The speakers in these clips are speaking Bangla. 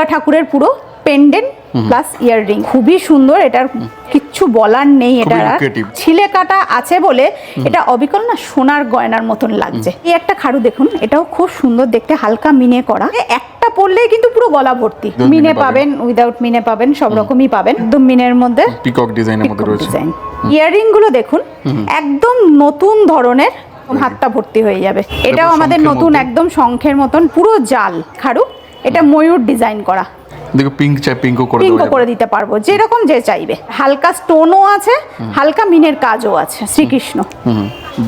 দুর্গা ঠাকুরের পুরো পেন্ডেন্ট প্লাস ইয়াররিং খুবই সুন্দর এটার কিচ্ছু বলার নেই এটা ছিলে কাটা আছে বলে এটা অবিকল না সোনার গয়নার মতন লাগছে। এই একটা খাড়ু দেখুন এটাও খুব সুন্দর দেখতে হালকা মিনে করা। একটা পরলেই কিন্তু পুরো গলা ভর্তি। মিনে পাবেন। পাবেন উইদাউট মিনে পাবেন সব রকমই পাবেন। একদম মিনের মধ্যে পিকক ডিজাইনের মধ্যে রয়েছে। ইয়াররিংগুলো দেখুন একদম নতুন ধরনের হাতটা ভর্তি হয়ে যাবে। এটাও আমাদের নতুন একদম শঙ্খের মতন পুরো জাল খাড়ু। এটা ময়ূর ডিজাইন করা। দেখো পিঙ্ক চাই পিঙ্কও করে পিঙ্কও করে দিতে পারব যেরকম যে চাইবে। হালকা স্টোনও আছে হালকা মিনের কাজও আছে শ্রীকৃষ্ণ।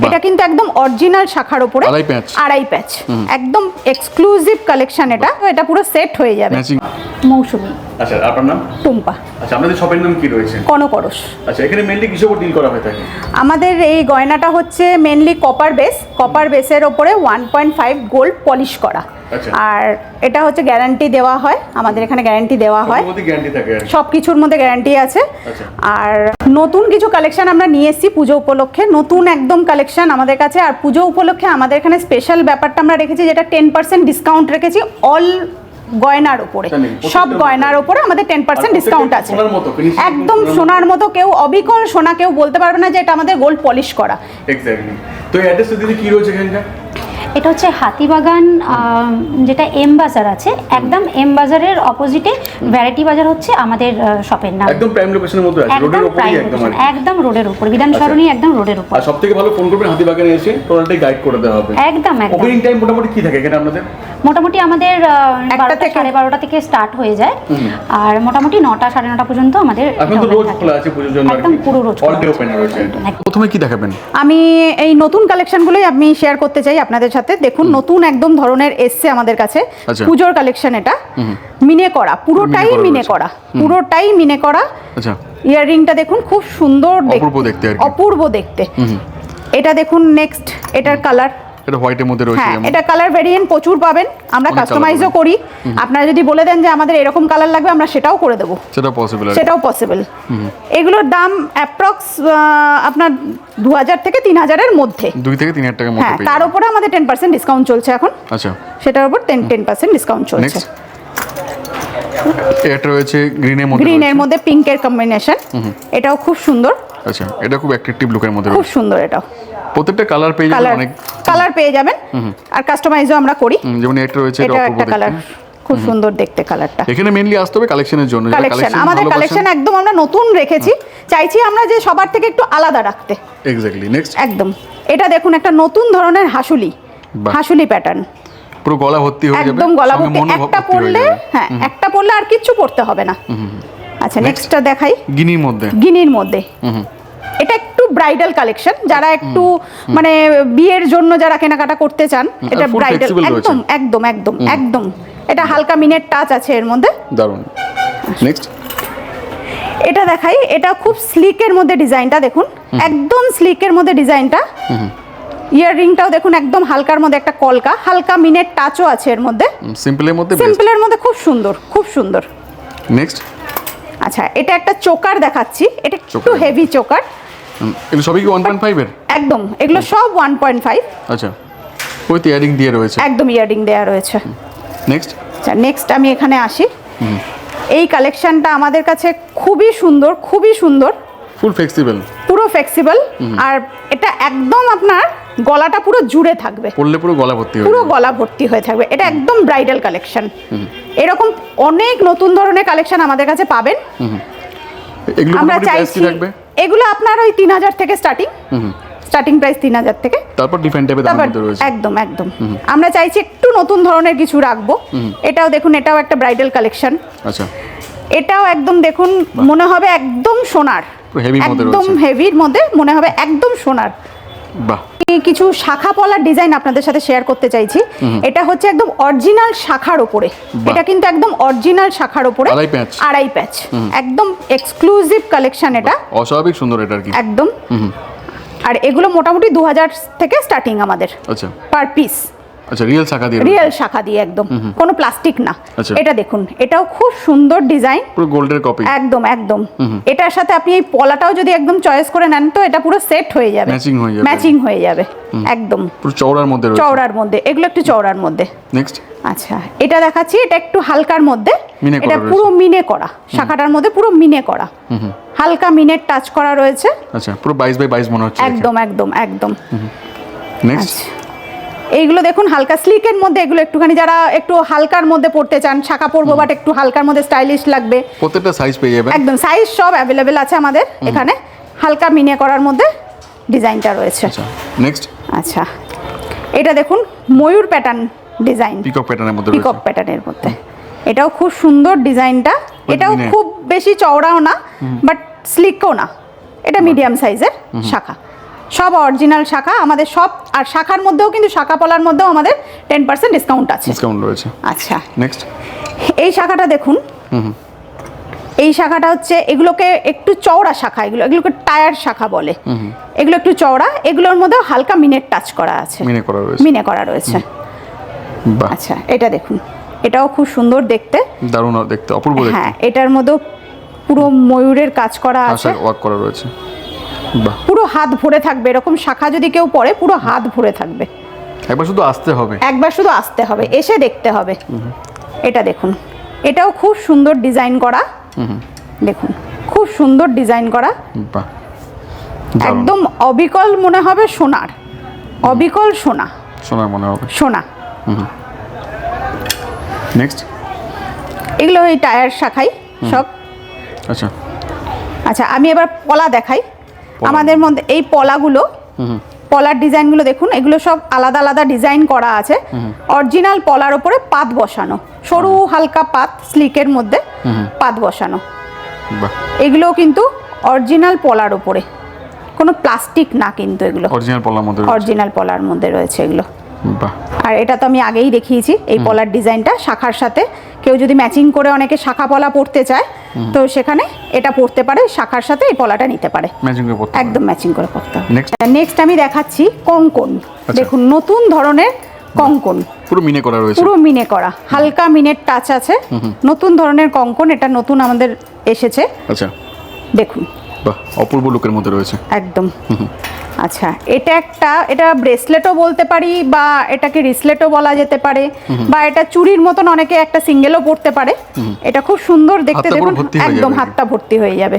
এটা কিন্তু একদম অরিজিনাল শাখার উপরে আড়াই প্যাচ। আড়াই প্যাচ একদম এক্সক্লুসিভ কালেকশন এটা এটা পুরো সেট হয়ে যাবে। মৌসুমি। আচ্ছা আপনার নাম? টুম্পা। আচ্ছা আপনাদের শপের নাম কি রয়েছে? কনকরস। আচ্ছা এখানে মেনলি কিসের উপর ডিল করা হয়ে থাকে? আমাদের এই গয়নাটা হচ্ছে মেনলি কপার বেস কপার বেসের ওপরে one point five gold polish করা। আর এটা হচ্ছে গ্যারান্টি দেওয়া হয় আমাদের এখানে গ্যারান্টি দেওয়া হয়। সব কিছুর মধ্যে গ্যারান্টি আছে। আচ্ছা। আর নতুন কিছু কালেকশন আমরা নিয়ে এসেছি পুজো উপলক্ষে নতুন একদম কালেকশন আমাদের কাছে। আর পুজো উপলক্ষে আমাদের এখানে স্পেশাল ব্যাপারটা আমরা রেখেছি যেটা টেন পার্সেন্ট ডিসকাউন্ট রেখেছি অল গয়নার উপরে। সব গয়নার উপরে আমাদের টেন পার্সেন্ট ডিসকাউন্ট আছে। একদম সোনার মতো। কেউ অবিকল সোনা কেউ বলতে পারবে না যে এটা আমাদের গোল্ড পলিশ করা। তো দিদি কি রয়েছে এটা হচ্ছে হাতিবাগান যেটা এম বাজার আছে একদম এম বাজারের অপোজিটে ভ্যারাইটি বাজার হচ্ছে আমাদের শপের নাম। একদম প্রাইম লোকেশনের মধ্যে আছে রোডের উপরেই একদম একদম রোডের উপর বিধান সরণি একদম রোডের উপর। আর সবথেকে ভালো ফোন করবেন হাতিবাগানে এসে টোটালটাই গাইড করে দেওয়া হবে। একদম একদম। ওপেনিং টাইম মোটামুটি কি থাকে এখানে আপনাদের? মোটামুটি আমাদের বারোটা থেকে- সাড়ে বারোটা থেকে স্টার্ট হয়ে যায়। আর মোটামুটি নটা সাড়ে নটা পর্যন্ত আমাদের একদম পুরো রোজ। প্রথমে কি দেখাবেন? আমি এই নতুন কালেকশনগুলোই আমি শেয়ার করতে চাই আপনাদের সাথে। দেখুন নতুন একদম ধরনের এসছে আমাদের কাছে। আচ্ছা। পুজোর কালেকশন এটা। মিনে করা পুরোটাই মিনে করা পুরোটাই মিনে করা। আচ্ছা। ইয়াররিংটা দেখুন খুব সুন্দর দেখতে। অপূর্ব দেখতে এটা দেখুন নেক্সট এটার কালার এটা হোয়াইটের মধ্যে রয়েছে হ্যাঁ এটা কালার ভেরিয়েন্ট প্রচুর পাবেন। আমরা কাস্টমাইজও করি। আপনারা যদি বলে দেন যে আমাদের এরকম কালার লাগবে আমরা সেটাও করে দেবো। সেটা পসিবল সেটাও পসিবল এগুলোর দাম অ্যাপ্রক্স আপনার দু হাজার থেকে তিন হাজারের মধ্যে। দুই থেকে তিন হাজার টাকার হ্যাঁ মধ্যে পেয়ে তার। উপরে আমাদের টেন পার্সেন্ট ডিসকাউন্ট চলছে এখন। আচ্ছা। সেটার উপর টেন টেন পার্সেন্ট ডিসকাউন্ট চলছে। এটা রয়েছে গ্রিনের মধ্যে গ্রিনের। মধ্যে পিঙ্কের কম্বিনেশন এটাও খুব সুন্দর। আচ্ছা এটা খুব অ্যাট্রাকটিভ লুকের মধ্যে খুব সুন্দর এটাও। প্রত্যেকটা কালার পেয়ে যাবেন অনেক কালার পেয়ে যাবেন। আর কাস্টমাইজও আমরা করি। যেমন একটা রয়েছে এটা এটা একটা কালার খুব সুন্দর দেখতে কালারটা এখানে মেইনলি আসতে হবে কালেকশনের জন্য কালেকশন আমাদের কালেকশন একদম আমরা নতুন রেখেছি। চাইছি আমরা যে সবার থেকে একটু আলাদা রাখতে। এক্স্যাক্টলি নেক্সট একদম। এটা দেখুন একটা নতুন ধরনের হাসুলি। হাসুলি প্যাটার্ন পুরো গলা ভর্তি হয়ে যাবে একদম গলা ভর্তি। একটা পরলে হ্যাঁ একটা পরলে আর কিচ্ছু পড়তে হবে না। আচ্ছা নেক্সটটা দেখাই। গিনির মধ্যে। গিনির মধ্যে। এটা একটু ব্রাইডাল কালেকশন যারা একটু মানে বিয়ের জন্য যারা কেনাকাটা করতে চান এটা ব্রাইডাল একদম একদম একদম একদম। এটা হালকা মিনের টাচ আছে এর মধ্যে। দারুণ। নেক্সট এটা দেখাই এটা খুব স্লিকের মধ্যে ডিজাইনটা দেখুন। একদম স্লিকের মধ্যে ডিজাইনটা। ইয়াররিংটাও দেখুন একদম হালকার মধ্যে একটা কলকা হালকা মিনের টাচও আছে এর মধ্যে। সিম্পলের মধ্যে সিম্পলের মধ্যে খুব সুন্দর খুব সুন্দর। নেক্সট আচ্ছা এটা একটা চোকার দেখাচ্ছি। এটা একটু হেভি চোকার। এগুলো সবই কি ওয়ান পয়েন্ট ফাইভের একদম এগুলো সব ওয়ান পয়েন্ট ফাইভ আচ্ছা ওই ইয়ারিং দিয়ে রয়েছে। একদম ইয়ারিং দেওয়া রয়েছে। নেক্সট আচ্ছা নেক্সট আমি এখানে আসি। এই কালেকশনটা আমাদের কাছে খুবই সুন্দর খুবই সুন্দর। ফুল ফ্লেক্সিবল পুরো ফ্লেক্সিবল আর এটা একদম আপনার গলাটা পুরো জুড়ে থাকবে। পড়লে পুরো গলা ভর্তি পুরো গলা ভর্তি হয়ে থাকবে। এটা একদম ব্রাইডাল কালেকশন এরকম অনেক নতুন ধরনের কালেকশন আমাদের কাছে পাবেন। এগুলো আমরা চাইছি থাকবে। এগুলো আপনার ওই তিন হাজার থেকে স্টার্টিং স্টার্টিং প্রাইস তিন হাজার থেকে। তারপর ডিফারেন্ট টাইপের দামের মধ্যে রয়েছে। একদম একদম। আমরা চাইছি একটু নতুন ধরনের কিছু রাখব। এটাও দেখুন এটাও একটা ব্রাইডাল কালেকশন আচ্ছা। এটাও একদম দেখুন মনে হবে একদম সোনার। একদম হেভির মধ্যে মনে হবে একদম সোনার। বাহ। কিছু শাখা পলার ডিজাইন আপনাদের সাথে শেয়ার করতে চাইছি। এটা হচ্ছে একদম অরিজিনাল শাখার ওপরে এটা কিন্তু একদম অরিজিনাল শাখার ওপরে আড়াই প্যাচ। একদম এক্সক্লুসিভ কালেকশন এটা। অস্বাভাবিক সুন্দর এটা কি। একদম। আর এগুলো মোটামুটি দু হাজার থেকে স্টার্টিং আমাদের। আচ্ছা। পার পিস আচ্ছা রিয়েল শাখা দিয়ে রিয়েল শাখা দিয়ে একদম। কোনো প্লাস্টিক না। আচ্ছা। এটা দেখুন এটাও খুব সুন্দর ডিজাইন পুরো গোল্ডের কপি একদম একদম। এটার সাথে আপনি এই পলাটাও যদি একদম চয়েস করে নেন তো এটা পুরো সেট হয়ে যাবে। Matching হয়ে যাবে। ম্যাচিং হয়ে যাবে। একদম। পুরো চওড়ার মধ্যে চওড়ার মধ্যে। এগুলো একটু চওড়ার মধ্যে। নেক্সট আচ্ছা এটা দেখাচ্ছি এটা একটু হালকার মধ্যে। এটা পুরো মিনে করা। শাখাটার মধ্যে পুরো মিনে করা। হালকা মিনের টাচ করা রয়েছে। আচ্ছা পুরো বাইশ বাই বাইশ মনে হচ্ছে। একদম একদম একদম। নেক্সট এইগুলো দেখুন হালকা স্লিকের মধ্যে এগুলো একটুখানি যারা একটু হালকার মধ্যে পড়তে চান শাখা পরবো বাট একটু হালকার মধ্যে স্টাইলিশ লাগবে। প্রত্যেকটা সাইজ পেয়ে যাবেন। একদম সাইজ সব অ্যাভেলেবেল আছে আমাদের এখানে। হালকা মিনে করার মধ্যে ডিজাইনটা রয়েছে। আচ্ছা নেক্সট আচ্ছা এটা দেখুন ময়ূর প্যাটার্ন ডিজাইন পিকক প্যাটার্নের মধ্যে পিকক প্যাটার্নের মধ্যে। এটাও খুব সুন্দর ডিজাইনটা। এটাও খুব বেশি চওড়াও না বাট স্লিকও না। এটা মিডিয়াম সাইজের শাখা। সব অরিজিনাল শাখা আমাদের সব আর শাখার মধ্যেও কিন্তু শাখা পলার মধ্যেও আমাদের টেন পার্সেন্ট ডিসকাউন্ট আছে। ডিসকাউন্ট রয়েছে। আচ্ছা। নেক্সট এই শাখাটা দেখুন। এই শাখাটা হচ্ছে এগুলোকে একটু চওড়া শাখা এগুলো এগুলোকে টায়ার শাখা বলে। এগুলো একটু চওড়া এগুলোর মধ্যেও হালকা মিনের টাচ করা আছে। মিনে করা রয়েছে। মিনে করা রয়েছে। বাহ। আচ্ছা এটা দেখুন। এটাও খুব সুন্দর দেখতে। দারুণ দেখতে অপূর্ব দেখতে। হ্যাঁ এটার মধ্যেও পুরো ময়ূরের কাজ করা আছে। ওয়ার্ক করা রয়েছে। পুরো হাত ভরে থাকবে এরকম শাখা যদি কেউ পরে পুরো হাত ভরে থাকবে। একবার শুধু আসতে হবে। একবার শুধু আসতে হবে এসে দেখতে হবে। এটা দেখুন এটাও খুব সুন্দর ডিজাইন করা। দেখুন খুব সুন্দর ডিজাইন করা। একদম অবিকল মনে হবে সোনার। অবিকল সোনা। শোনার মনে হবে। সোনা। নেক্সট এগুলো ওই টায়ার শাখাই সব। আচ্ছা। আচ্ছা আমি এবার পলা দেখাই। আমাদের মধ্যে এই পলাগুলো পলার ডিজাইনগুলো দেখুন এগুলো সব আলাদা আলাদা ডিজাইন করা আছে। অরিজিনাল পলার ওপরে পাত বসানো সরু হালকা পাত স্লিকের মধ্যে পাত বসানো। এগুলো কিন্তু অরিজিনাল পলার ওপরে কোনো প্লাস্টিক না কিন্তু এগুলো। অরিজিনাল পলার মধ্যে রয়েছে। অরিজিনাল পলার মধ্যে রয়েছে এগুলো। বাহ। আর এটা তো আমি আগেই দেখিয়েছি এই পলার ডিজাইনটা শাখার সাথে। কেউ যদি ম্যাচিং করে অনেকে শাখা পলা পড়তে চায় তো সেখানে এটা পড়তে পারে শাখার সাথে এই পলাটা নিতে পারে। ম্যাচিং করে পড়তে একদম ম্যাচিং করে পড়তে হবে। নেক্সট নেক্সট আমি দেখাচ্ছি কঙ্কন। দেখুন নতুন ধরনের কঙ্কন। পুরো মিনে করা রয়েছে। পুরো মিনে করা। হালকা মিনের টাচ আছে। নতুন ধরনের কঙ্কন এটা নতুন আমাদের এসেছে। আচ্ছা। দেখুন। বাহ অপূর্ব লুকের মধ্যে রয়েছে। একদম। আচ্ছা এটা একটা এটা ব্রেসলেটও বলতে পারি বা এটাকে রিসলেটও বলা যেতে পারে বা এটা চুরির মতন অনেকে একটা সিঙ্গেলও পড়তে পারে। এটা খুব সুন্দর দেখতে দেখুন একদম হাতটা ভর্তি হয়ে যাবে।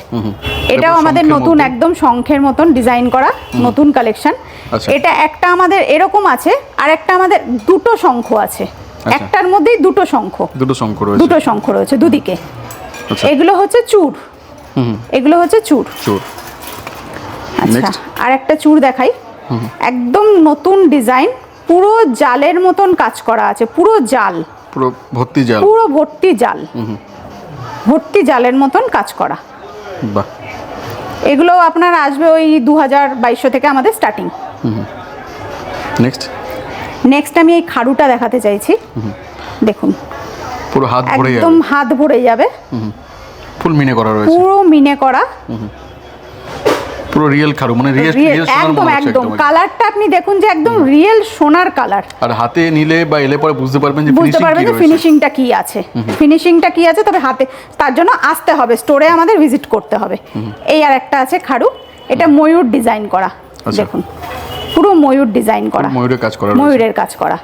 এটাও আমাদের নতুন একদম শঙ্খের মতন ডিজাইন করা নতুন কালেকশন আচ্ছা। এটা একটা আমাদের এরকম আছে আর একটা আমাদের দুটো শঙ্খ আছে। আচ্ছা। একটার মধ্যেই দুটো শঙ্খ। দুটো শঙ্খ রয়েছে। দুটো শঙ্খ রয়েছে দুদিকে। আচ্ছা। এগুলো হচ্ছে চুর। এগুলো হচ্ছে চুর। চোর। আচ্ছা আর একটা চুড় দেখাই। একদম নতুন ডিজাইন পুরো জালের মতন কাজ করা আছে পুরো জাল। পুরো ভর্তি জাল। পুরো ভর্তি জাল। ভর্তি জালের মতন কাজ করা। বাহ। এগুলো আপনার আসবে ওই দু হাজার বাইশশো থেকে আমাদের স্টার্টিং নেক্সট নেক্সট আমি এই খাড়ুটা দেখাতে চাইছি। দেখুন। পুরো হাত ভরে যাবে। একদম হাত ভরে যাবে। ফুল মিনে করা রয়েছে। পুরো মিনে করা। পুরো রিয়েল খারু মানে রিয়েল রিয়েল সোনার একদম একদম। কালারটা আপনি দেখুন যে একদম রিয়েল সোনার কালার আর হাতে নিলে বা এলে পরে বুঝতে পারবেন যে বুঝতে পারবেন যে ফিনিশিংটা কি আছে। ফিনিশিংটা কি আছে তবে হাতে তার জন্য আসতে হবে স্টোরে আমাদের ভিজিট করতে হবে। এই আর একটা আছে খাড়ু এটা ময়ূর ডিজাইন করা। আচ্ছা। দেখুন। পুরো ময়ূর ডিজাইন করা। ময়ূরের কাজ করা ময়ূরের কাজ করা।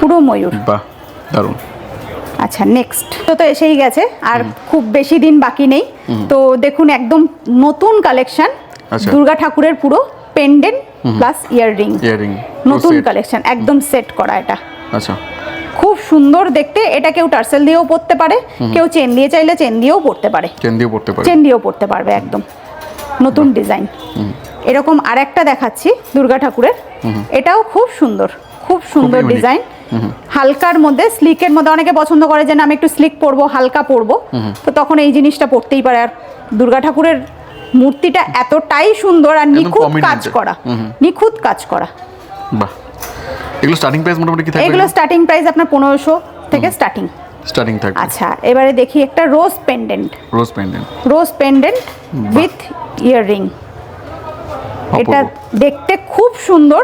পুরো ময়ূর। বাহ দারুণ। আচ্ছা নেক্সট তো তো এসেই গেছে আর খুব বেশি দিন বাকি নেই। তো দেখুন একদম নতুন কালেকশন আচ্ছা। দুর্গা ঠাকুরের পুরো পেন্ডেন্ট প্লাস ইয়াররিং ইয়ারিং নতুন কালেকশন একদম সেট করা এটা। আচ্ছা। খুব সুন্দর দেখতে এটা কেউ টার্সেল দিয়েও পড়তে পারে কেউ চেন দিয়ে চাইলে চেন দিয়েও পড়তে পারে। চেন দিয়ে পড়তে পারে। চেন দিয়েও পড়তে পারবে একদম। নতুন ডিজাইন এরকম আরেকটা দেখাচ্ছি দুর্গা ঠাকুরের। এটাও খুব সুন্দর খুব সুন্দর ডিজাইন হালকার মধ্যে স্লিকের মধ্যে। অনেকে পছন্দ করে যে না আমি একটু স্লিক পরবো হালকা পরবো। তো তখন এই জিনিসটা পড়তেই পারে। আর দুর্গা ঠাকুরের মূর্তিটা এতটাই সুন্দর আর নিখুঁত কাজ করা। নিখুঁত কাজ করা। বাহ। এগুলো স্টার্টিং প্রাইস মোটামুটি কি থাকবে? এগুলো স্টার্টিং প্রাইস আপনার পনেরোশো থেকে স্টার্টিং স্টার্টিং থাকবে। আচ্ছা এবারে দেখি একটা rose pendant rose pendant rose pendant with earring এটা দেখতে খুব সুন্দর।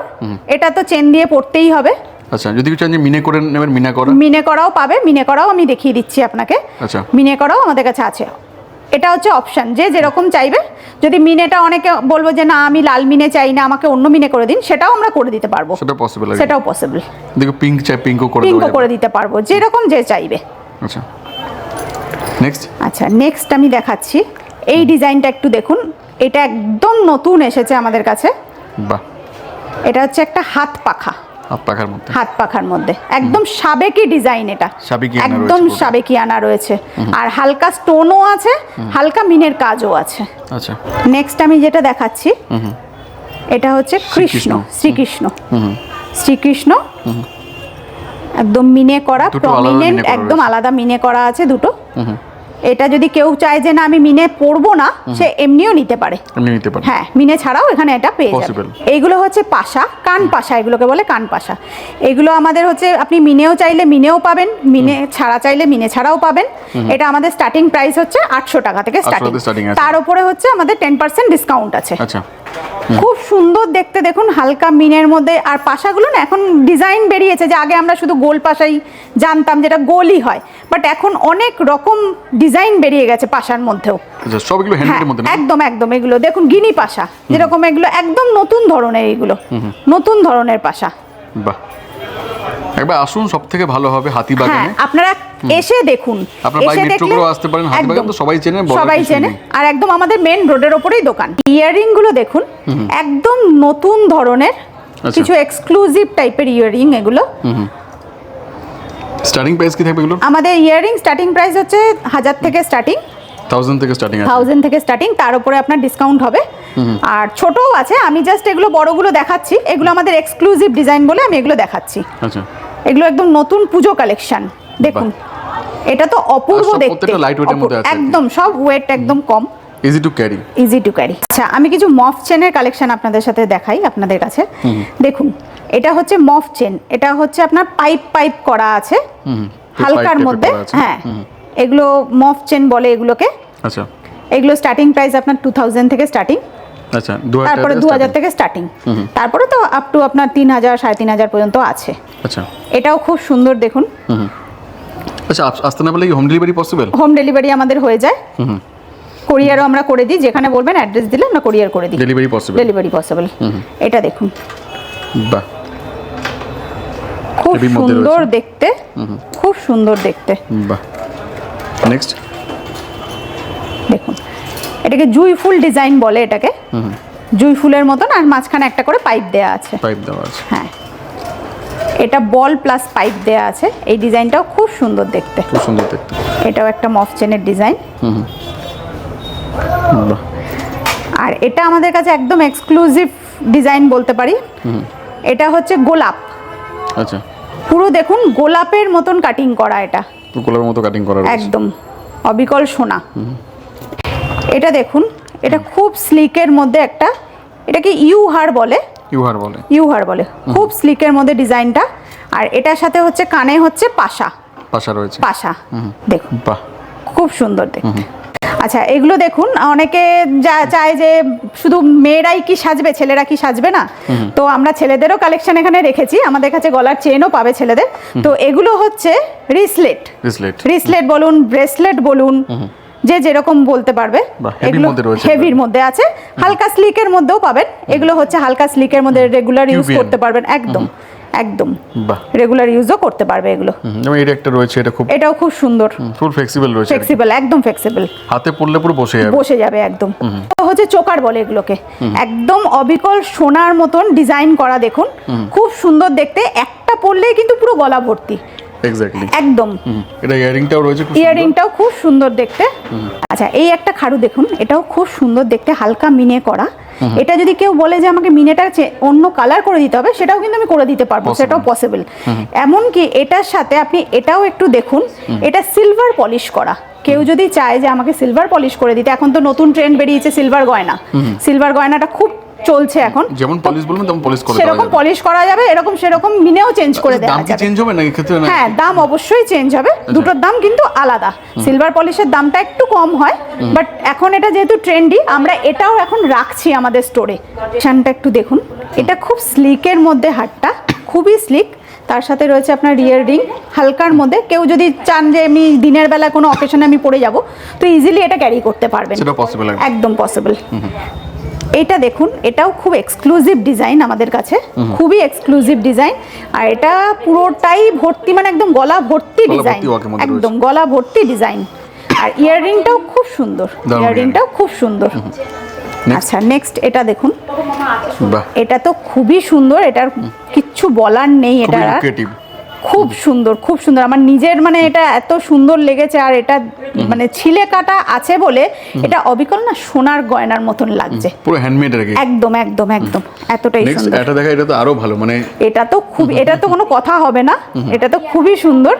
এটা তো চেন দিয়ে পড়তেই হবে। আচ্ছা যদি চান যে মিনে করে নেবেন মিনা করা? মিনে করাও পাবে মিনে করাও আমি দেখিয়ে দিচ্ছি আপনাকে। আচ্ছা। মিনে করাও আমাদের কাছে আছে। এটা হচ্ছে অপশন যে যেরকম চাইবে। যদি মিনেটা অনেকে বলব যে না আমি লাল মিনে চাই না আমাকে অন্য মিনে করে দিন সেটাও আমরা করে দিতে পারব। সেটা পসিবল সেটাও পসিবল দেখো পিঙ্ক চাই পিঙ্কও করে পিঙ্কও করে দিতে পারব যেরকম যে চাইবে। আচ্ছা। নেক্সট আচ্ছা নেক্সট আমি দেখাচ্ছি। এই ডিজাইনটা একটু দেখুন। এটা একদম নতুন এসেছে আমাদের কাছে। বাহ। এটা হচ্ছে একটা হাত পাখা। হাত পাখার মধ্যে? হাত পাখার মধ্যে। একদম সাবেকি ডিজাইন এটা। একদম পুরো। সাবেকিয়ানা রয়েছে। আর হালকা স্টোনও আছে হালকা মিনের কাজও আছে। আচ্ছা। নেক্সট আমি যেটা দেখাচ্ছি এটা হচ্ছে কৃষ্ণ শ্রীকৃষ্ণ। শ্রীকৃষ্ণ। একদম মিনে করা প্রমিনেন্ট একদম আলাদা মিনে করা আছে দুটো। এটা যদি কেউ চায় যে না আমি মিনে পরবো না সে এমনিও নিতে পারে। নিতে পারেন হ্যাঁ মিনে ছাড়াও এখানে এটা পেয়ে যাবে। এইগুলো হচ্ছে পাশা কান পাশা এগুলোকে বলে কান পাশা। এগুলো আমাদের হচ্ছে আপনি মিনেও চাইলে মিনেও পাবেন মিনে ছাড়া চাইলে মিনে ছাড়াও পাবেন। এটা আমাদের স্টার্টিং প্রাইস হচ্ছে আটশো টাকা থেকে স্টার্টিং। তার উপরে হচ্ছে আমাদের টেন পার্সেন্ট ডিসকাউন্ট আছে। আচ্ছা। খুব সুন্দর দেখতে দেখুন হালকা মিনের মধ্যে। আর পাশাগুলো না এখন ডিজাইন বেরিয়েছে যে আগে আমরা শুধু গোল পাশাই জানতাম যেটা গোলই হয়। বাট এখন অনেক রকম ডিজাইন বেরিয়ে গেছে পাশার মধ্যেও। আচ্ছা হ্যাঁ মধ্যে একদম একদম এগুলো। দেখুন গিনি পাশা। যেরকম এগুলো একদম নতুন ধরনের এগুলো। নতুন ধরনের পাশা। বাহ। একবার আসুন সব থেকে ভালো হবে হ্যাঁ হাতিবাগানে আপনারা এসে দেখুন। আপনারা দেখলে আসতে পারেন, হাতিবাগান তো সবাই চেনে, সবাই চেনে। আর একদম আমাদের মেন রোডের ওপরেই দোকান। ইয়াররিংগুলো দেখুন একদম নতুন ধরনের আচ্ছা। কিছু এক্সক্লুসিভ টাইপের ইয়াররিং এগুলো। স্টার্টিং প্রাইস কি থাকবে এগুলো আমাদের ইয়াররিং স্টার্টিং প্রাইস হচ্ছে হাজার থেকে স্টার্টিং থাউজেন্ড থেকে স্টার্টিং আছে। থাউজেন্ড থেকে স্টার্টিং তার উপরে আপনার ডিসকাউন্ট হবে। আর ছোটও আছে আমি জাস্ট এগুলো বড়গুলো দেখাচ্ছি। এগুলো আমাদের এক্সক্লুসিভ ডিজাইন বলে আমি এগুলো দেখাচ্ছি। আচ্ছা। এগুলো একদম নতুন পুজো কালেকশন। দেখুন এটা তো অপূর্ব দেখতে। একদম সব ওয়েট একদম কম। Easy to carry easy to carry আচ্ছা আমি কিছু মফ চেনের কালেকশন আপনাদের সাথে দেখাই আপনাদের কাছে। দেখুন এটা হচ্ছে মফ চেন এটা হচ্ছে আপনার পাইপ পাইপ করা আছে। হালকার মধ্যে হ্যাঁ। এগুলো মফ চেন বলে এগুলোকে। আচ্ছা। এগুলো স্টার্টিং প্রাইস আপনার টু থাউজেন্ড থেকে স্টার্টিং আচ্ছা তারপরে দু হাজার থেকে স্টার্টিং তারপরে তো আপ টু আপনার তিন হাজার সাড়ে তিন হাজার পর্যন্ত আছে। আচ্ছা। এটাও খুব সুন্দর দেখুন। আচ্ছা আসতে না কি home delivery possible home delivery আমাদের হয়ে যায়। কোরিয়ারও আমরা করে দিই যেখানে বলবেন অ্যাড্রেস দিলে আমরা কোরিয়ার করে দিই। ডেলিভারি পসিবল ডেলিভারি পসিবল এটা দেখুন। বাহ। খুব সুন্দর দেখতে। খুব সুন্দর দেখতে। বাহ। নেক্সট দেখুন। এটাকে জুই ফুল ডিজাইন বলে এটাকে। জুই ফুলের মতন আর মাঝখানে একটা করে পাইপ দেয়া আছে। পাইপ দেওয়া আছে। হ্যাঁ। এটা বল প্লাস পাইপ দেয়া আছে। এই ডিজাইনটাও খুব সুন্দর দেখতে। খুব সুন্দর দেখতে। এটাও একটা মফ চেনের ডিজাইন। আর এটা আমাদের কাছে একদম এক্সক্লুসিভ ডিজাইন বলতে পারি। এটা হচ্ছে গোলাপ। আচ্ছা। পুরো দেখুন গোলাপের মতন কাটিং করা এটা। গোলাপের মতো কাটিং করা একদম। অবিকল সোনা। এটা দেখুন এটা খুব স্লিকের মধ্যে একটা এটাকে ইউ হার বলে? ইউহার বলে। ইউ হার বলে খুব স্লিকের মধ্যে ডিজাইনটা। আর এটার সাথে হচ্ছে কানে হচ্ছে পাশা। পাশা রয়েছে। পাশা। দেখুন। বাহ। খুব সুন্দর দেখতে। আচ্ছা এগুলো দেখুন অনেকে যা চায় যে শুধু মেয়েরাই কি সাজবে ছেলেরা কি সাজবে না? তো আমরা ছেলেদেরও কালেকশন এখানে রেখেছি। আমাদের কাছে গলার চেনও পাবে ছেলেদের। তো এগুলো হচ্ছে রিসলেট রিসলেট রিসলেট বলুন ব্রেসলেট বলুন। যে যেরকম বলতে পারবে। রয়েছে। হেভির মধ্যে আছে। হালকা স্লিকের মধ্যেও পাবেন। এগুলো হচ্ছে হালকা স্লিকের মধ্যে রেগুলার ইউজ করতে পারবেন। একদম। একদম। রেগুলার ইউজও করতে পারবে এগুলো। এটা একটা রয়েছে এটা খুব এটাও খুব সুন্দর। ফুল ফ্লেক্সিবল রয়েছে। ফ্লেক্সিবল একদম ফ্লেক্সিবল হাতে পড়লে পুরো বসে যাবে। বসে যাবে একদম। তো হচ্ছে চোকার বলে এগুলোকে। একদম অবিকল সোনার মতন ডিজাইন করা দেখুন। খুব সুন্দর দেখতে। একটা পরলেই কিন্তু পুরো গলা ভর্তি। এক্স্যাক্টলি একদম। এটা ইয়ারিংটাও রয়েছে খুব সুন্দর। খুব সুন্দর দেখতে। আচ্ছা এই একটা খাড়ু দেখুন এটাও খুব সুন্দর দেখতে হালকা মিনে করা। এটা যদি কেউ বলে যে আমাকে মিনেটা অন্য কালার করে দিতে হবে সেটাও কিন্তু আমি করে দিতে পারব সেটাও পসিবল এমনকি এটার সাথে আপনি এটাও একটু দেখুন এটা সিলভার পলিশ করা। কেউ যদি চায় যে আমাকে সিলভার পলিশ করে দিতে এখন তো নতুন ট্রেন্ড বেরিয়েছে সিলভার গয়না। সিলভার গয়নাটা খুব চলছে এখন। যেমন পলিশ বলবেন তেমন পলিশ করে সেরকম পলিশ করা যাবে এরকম সেরকম মিনেও চেঞ্জ করে আচ্ছা, দেওয়া দাম যাবে। চেঞ্জ হবে না ক্ষেত্রে না হ্যাঁ দাম অবশ্যই চেঞ্জ হবে। দুটোর দাম কিন্তু আলাদা। সিলভার পলিশের দামটা একটু কম হয় বাট এখন এটা যেহেতু ট্রেন্ডি আমরা এটাও এখন রাখছি আমাদের স্টোরে শানটা একটু দেখুন। এটা খুব স্লিকের মধ্যে হাটটা খুবই স্লিক তার সাথে রয়েছে আপনার রিয়ার রিং হালকার মধ্যে। কেউ যদি চান যে আমি দিনের বেলা কোনো অকেশনে আমি পরে যাব তো ইজিলি এটা ক্যারি করতে পারবেন। একদম পসিবল এইটা দেখুন এটাও খুব এক্সক্লুসিভ ডিজাইন আমাদের কাছে খুবই এক্সক্লুসিভ ডিজাইন আর এটা পুরোটাই ভর্তি মানে একদম গলা ভর্তি ডিজাইন একদম গলা ভর্তি ডিজাইন আর ইয়াররিংটাও খুব সুন্দর ইয়াররিংটাও খুব সুন্দর। আচ্ছা নেক্সট এটা দেখুন। এটা তো খুবই সুন্দর এটার কিচ্ছু বলার নেই এটা খুব সুন্দর খুব সুন্দর। আমার নিজের মানে এটা এত সুন্দর লেগেছে আর এটা মানে ছিলে কাটা আছে বলে এটা অবিকল না সোনার গয়নার মতন লাগছে। পুরো হ্যান্ডমেড আর কি। একদম একদম একদম। এতটাই সুন্দর। এটা দেখা এটা তো আরও ভালো মানে এটা তো খুব এটা তো কোনো কথা হবে না। এটা তো খুবই সুন্দর।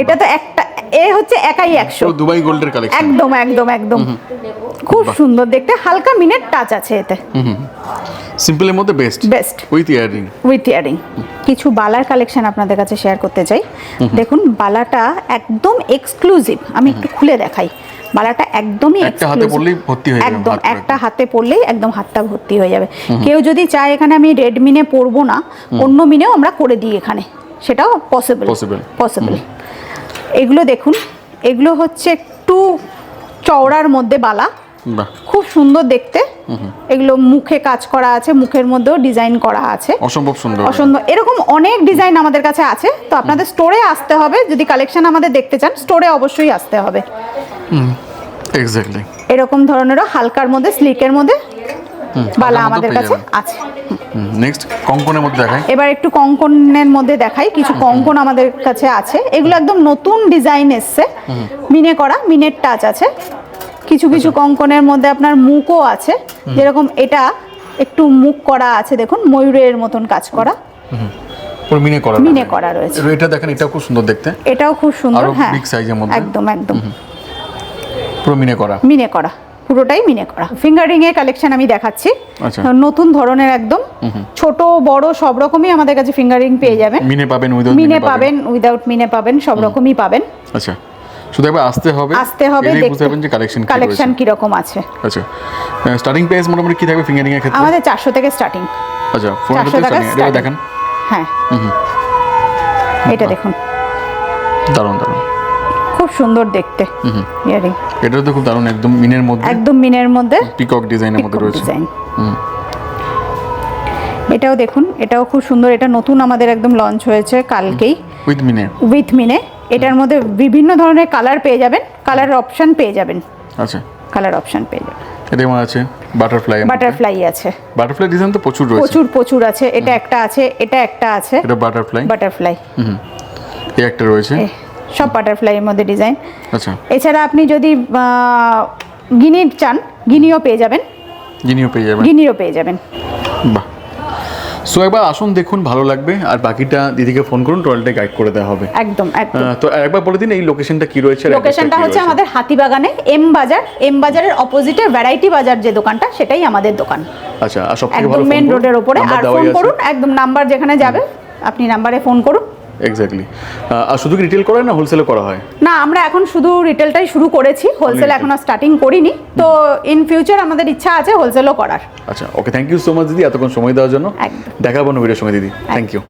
এটা তো একটা এ হচ্ছে একাই একশো। দুবাই গোল্ডের কালেকশন একদম একদম একদম। খুব সুন্দর। দেখতে হালকা মিনের টাচ আছে এতে। সিম্পলের মধ্যে best best with earring with earring কিছু বালার কালেকশন আপনাদের কাছে শেয়ার করতে চাই। দেখুন বালাটা একদম এক্সক্লুসিভ আমি একটু খুলে দেখাই। বালাটা একদমই একটা হাতে। পরলেই ভর্তি হয়ে যাবে একদম একটা হাতে পরলেই একদম হাতটা ভর্তি হয়ে যাবে। কেউ যদি চায় এখানে আমি রেড মিনে পরবো না অন্য মিনেও আমরা করে দিই এখানে। সেটাও পসিবল. পসিবল এগুলো দেখুন এগুলো হচ্ছে একটু চওড়ার মধ্যে বালা। খুব সুন্দর দেখতে। এগুলো মুখে কাজ করা আছে মুখের মধ্যেও ডিজাইন করা আছে। অসম্ভব সুন্দর। অসুন্দর এরকম অনেক ডিজাইন আমাদের কাছে আছে। তো আপনাদের স্টোরে আসতে হবে। যদি কালেকশন আমাদের দেখতে চান স্টোরে অবশ্যই আসতে হবে। এক্স্যাক্টলি এরকম ধরনেরও হালকার মধ্যে স্লিকের মধ্যে বালা আমাদের কাছে আছে। নেক্সট কঙ্কনের মধ্যে দেখাই। এবার একটু কঙ্কনের মধ্যে দেখাই। কিছু কঙ্কন আমাদের কাছে আছে। এগুলো একদম নতুন ডিজাইন এসছে। মিনে করা মিনের টাচ আছে। কিছু কিছু আচ্ছা। কঙ্কনের মধ্যে আপনার মুখও আছে। যেরকম এটা একটু মুখ করা আছে দেখুন ময়ূরের মতন কাজ করা। মিনে করা মিনে করা রয়েছে। এটা দেখেন এটাও খুব সুন্দর দেখতে। এটাও খুব সুন্দর হ্যাঁ। size এর মধ্যে। একদম একদম। পুরো মিনে করা। মিনে করা পুরোটাই মিনে করা। ফিঙ্গারিং এর কালেকশন আমি দেখাচ্ছি। আচ্ছা। নতুন ধরনের একদম। ছোট বড় সব রকমই আমাদের কাছে ফিঙ্গারিং পেয়ে যাবেন মিনে পাবেন উইদাউট মিনে পাবেন। উইদাউট মিনে পাবেন সব রকমই পাবেন। আচ্ছা। শুধু একবার আসতে হবে আসতে হবে দেখতে। যে কালেকশন কালেকশন রয়েছে। কীরকম আছে। আচ্ছা স্টার্টিং প্রাইস মোটামুটি কি থাকবে ফিঙ্গারিং এর ক্ষেত্রে? আমাদের চারশো থেকে স্টার্টিং আচ্ছা ফোন চারশো টাকা স্টার্টিং এটা দেখেন। হ্যাঁ। এটা দেখুন। দারুণ দারুণ। খুব সুন্দর দেখতে। ইয়ারিং। এটাও তো খুব দারুণ একদম মিনের মধ্যে। একদম মিনের মধ্যে। পিকক ডিজাইনের মধ্যে রয়েছে। ডিজাইন এটাও দেখুন এটাও খুব সুন্দর এটা নতুন আমাদের একদম লঞ্চ হয়েছে কালকেই। উইথ মিনে উইথ মিনে এটার মধ্যে বিভিন্ন ধরনের কালার পেয়ে যাবেন কালারের অপশন পেয়ে যাবেন। আচ্ছা। কালার অপশন পেয়ে যাবেন। আমার আছে? বাটারফ্লাই বাটারফ্লাই আছে। বাটারফ্লাই ডিজাইন তো প্রচুর রয়েছে। প্রচুর প্রচুর আছে। এটা একটা আছে এটা একটা আছে। এটা বাটারফ্লাই বাটারফ্লাই এই একটা রয়েছে? সব বাটারফ্লাইয়ের মধ্যে ডিজাইন আচ্ছা। এছাড়া আপনি যদি গিনি চান গিনিও পেয়ে যাবেন। জিনিও পেয়ে যাবেন? গিনিও পেয়ে যাবেন। বাহ। সো একবার আসুন দেখুন ভালো লাগবে। আর বাকিটা দিদিকে ফোন করুন টোটালটা গাইড করে দেওয়া হবে। একদম একদম। তো একবার বলে দিন এই লোকেশনটা কি রয়েছে লোকেশনটা হচ্ছে? আমাদের হাতিবাগানে এম বাজার। এম বাজারের অপোজিটে ভ্যারাইটি বাজার যে দোকানটা সেটাই আমাদের দোকান। আচ্ছা আর সব থেকে ভালো একদম মেন রোডের উপরে আর ফোন করুন একদম নাম্বার যেখানে যাবে আপনি নাম্বারে ফোন করুন। এক্স্যাক্টলি আর শুধু কি রিটেল করা না হোলসেলে করা হয়? না আমরা এখন শুধু রিটেলটাই শুরু করেছি। হোলসেল। এখনও স্টার্টিং করিনি। তো ইন ফিউচার আমাদের ইচ্ছা আছে হোলসেলও করার। আচ্ছা okay thank you so much দিদি এতক্ষণ সময় দেওয়ার জন্য। দেখাবো ভিডিওর সময় দিদি। Thank you